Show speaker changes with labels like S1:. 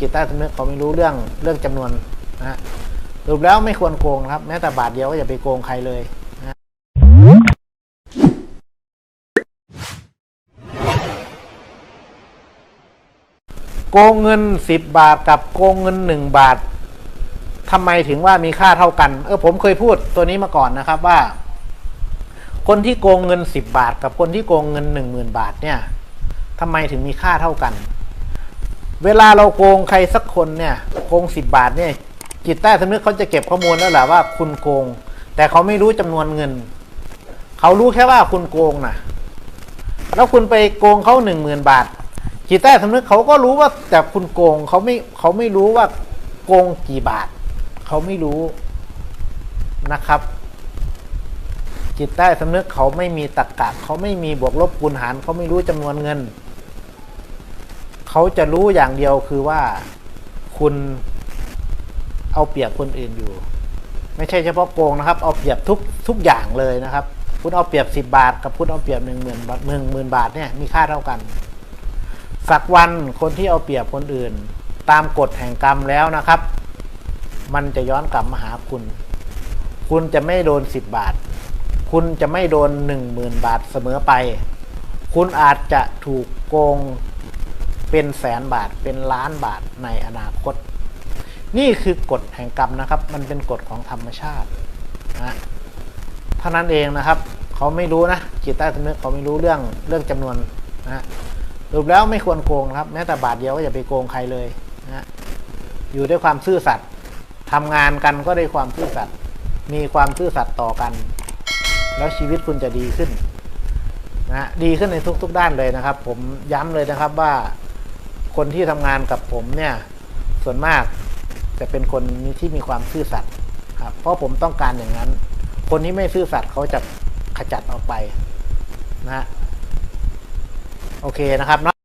S1: จิตใต้สำนึกเขาไม่รู้เรื่องเรื่องจำนวนนะฮะสรุปแล้วไม่ควรโกงครับ แม้แต่บาทเดียวก็อย่าไปโกงใครเลยนะฮะโกงเงินสิบบาทกับโกงเงินหนึ่งบาททำไมถึงว่ามีค่าเท่ากัน เออผมเคยพูดตัวนี้มาก่อนนะครับว่า คนที่โกงเงินสิบบาท กับคนที่โกงเงินหนึ่งหมื่นบาทเนี่ยทำไมถึงมีค่าเท่ากัน เวลาเราโกงใครสักคนเนี่ยโกงสิบบาทเนี่ยจิตใต้สำนึกเขาจะเก็บข้อมูลแล้วแหละว่าคุณโกง แต่เขาไม่รู้จำนวนเงิน เขารู้แค่ว่าคุณโกงนะแล้วคุณไปโกงเขาหนึ่งหมื่นบาท จิตใต้สำนึกเขาก็รู้ว่าแต่คุณโกงเขาไม่เขาไม่รู้ว่าโกงกี่บาท เขาไม่รู้นะครับ จิตใต้สำนึกเขาไม่มีตรรกะเขาไม่มีบวกลบคูณหารเขาไม่รู้จำนวนเงิน เขาจะรู้อย่างเดียวคือว่าคุณเอาเปรียบคนอื่นอยู่ ไม่ใช่เฉพาะโกงนะครับ เอาเปรียบทุกทุกอย่างเลยนะครับ คุณเอาเปรียบสิบบาท กับคุณเอาเปรียบหนึ่งหมื่นบาทหนึ่งหมื่นบาทเนี่ยมีค่าเท่ากัน สักวันคนที่เอาเปรียบคนอื่น ตามกฎแห่งกรรมแล้วนะครับ มันจะย้อนกลับมาหาคุณ คุณจะไม่โดนสิบบาท คุณจะไม่โดนหนึ่งหมื่นบาทเสมอไป คุณอาจจะถูกโกง เป็นแสนบาทเป็นล้านบาทในอนาคต นี่คือกฎแห่งกรรมนะครับ มันเป็นกฎของธรรมชาตินะเท่านั้นเองนะครับ เขาไม่รู้นะจิตใต้สำนึกเขาไม่รู้เรื่องเรื่องจำนวนนะรุปแล้วไม่ควรโกงนะครับแม้แต่บาทเดียวก็อย่าไปโกงใครเลยนะอยู่ด้วยความซื่อสัตย์ทำงานกันก็ด้วยความซื่อสัตย์มีความซื่อสัตย์ต่อกัน แล้วชีวิตคุณจะดีขึ้นนะฮะดีขึ้นในทุก ๆ ด้านเลยนะครับ ผมย้ำเลยนะครับว่า คนที่ทำงานกับผมเนี่ยส่วนมากจะเป็นคนที่มีความซื่อสัตย์ครับ เพราะผมต้องการอย่างนั้น คนที่ไม่ซื่อสัตย์เขาจะขจัดออกไปนะฮะโอเคนะครับเนาะ